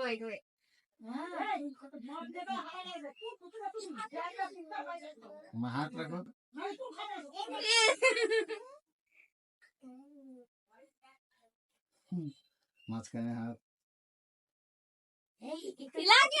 Wait, wait. হাত রাখো মাঝখানে হাত Lagi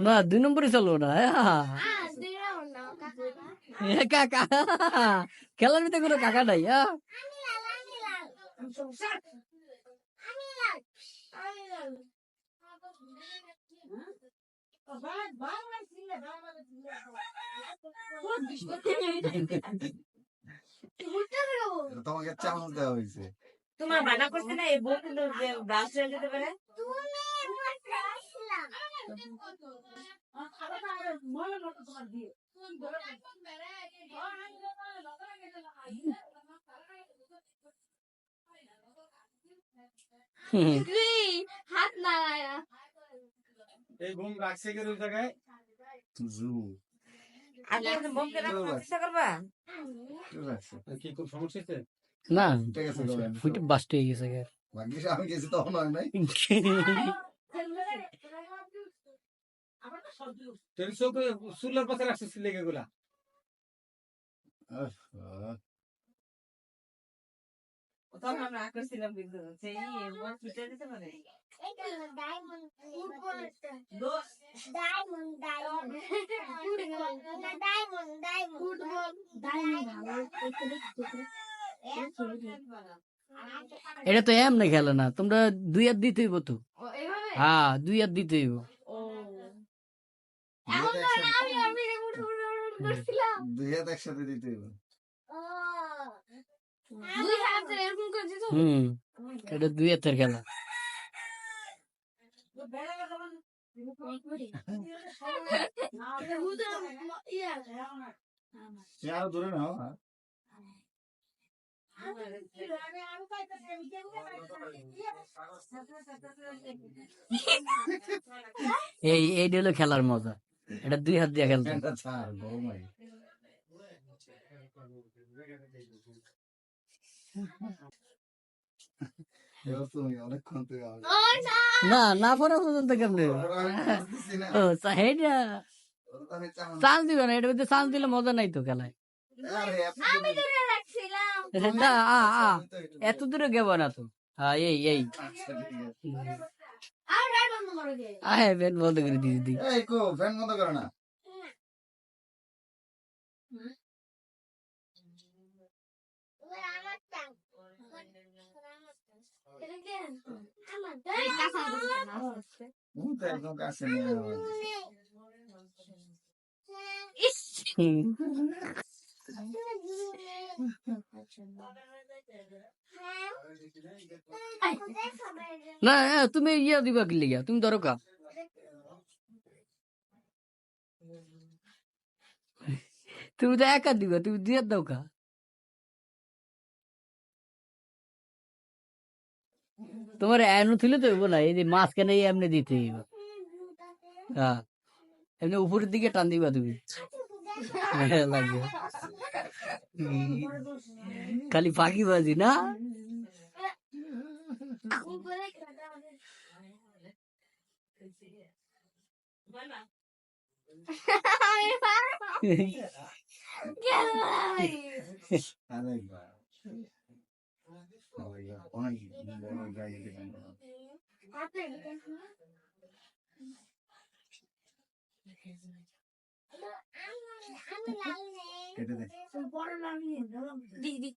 না দুই নম্বরই চলবো না এ কাকা খেলার ভিতরে কোনো কাকা নাই হ্যাঁ এটা তোমাকে চামচ দেওয়া হয়েছে তোমার মানা করছে না এই বউ কিন্তু ব্রাশ হয়ে যেতে পারে হাত নাড়ায়। না এই ঘুম রাখছে কি ওই জায়গায়? জু। করবা? কি খুব সমস্যা হচ্ছে না ঠিক আছে ফুটে বাস্ট হয়ে গেছে গা। ভাগ্যিস আমি গেছি তখন হয় নাই। চুলার পাশে রাখছিস লেগে গুলা। আহ, এটা তো এমনি খেলে না তোমরা দুই হাত দিতে হইব তো। হ্যাঁ দুই হাত দিতে হইব। দুই হাত একসাথে। দিতে হবে দুই হাত এরকম করে দিত হুম এটা দুই হাতের খেলা। দূরে নাও এই এইটা হলো খেলার মজা। এটা দুই হাত দিয়ে খেলতে। না না পড়া পর্যন্ত কেমনে। ও হেটা চান্স দিবে না মধ্যে চান্স দিলে মজা নাই তো খেলায়। না এত দূরে গেব না তো। হ্যাঁ এই এই। আর গাড়ি বন্ধ করে দে আহে বেন বন্ধ করে দিয়ে দিই। এই কো ফ্যান বন্ধ করো না। এই কাঁচা দিচ্ছে না, আস্তে। তুমি ইয়া দিবা কি লিগা? তুমি ধরো কা। তুমি তো একা দিবা তুমি দিয়ে দাও কা। তোমার এমন ছিল তো না এই যে মাঝখানে এমনি দিতে হ্যাঁ এমনি উপরের দিকে টান দিবা তুমি। হ্যাঁ, লাগবে হুম। খালি ফাঁকি বাজি কেটে দে। দি দি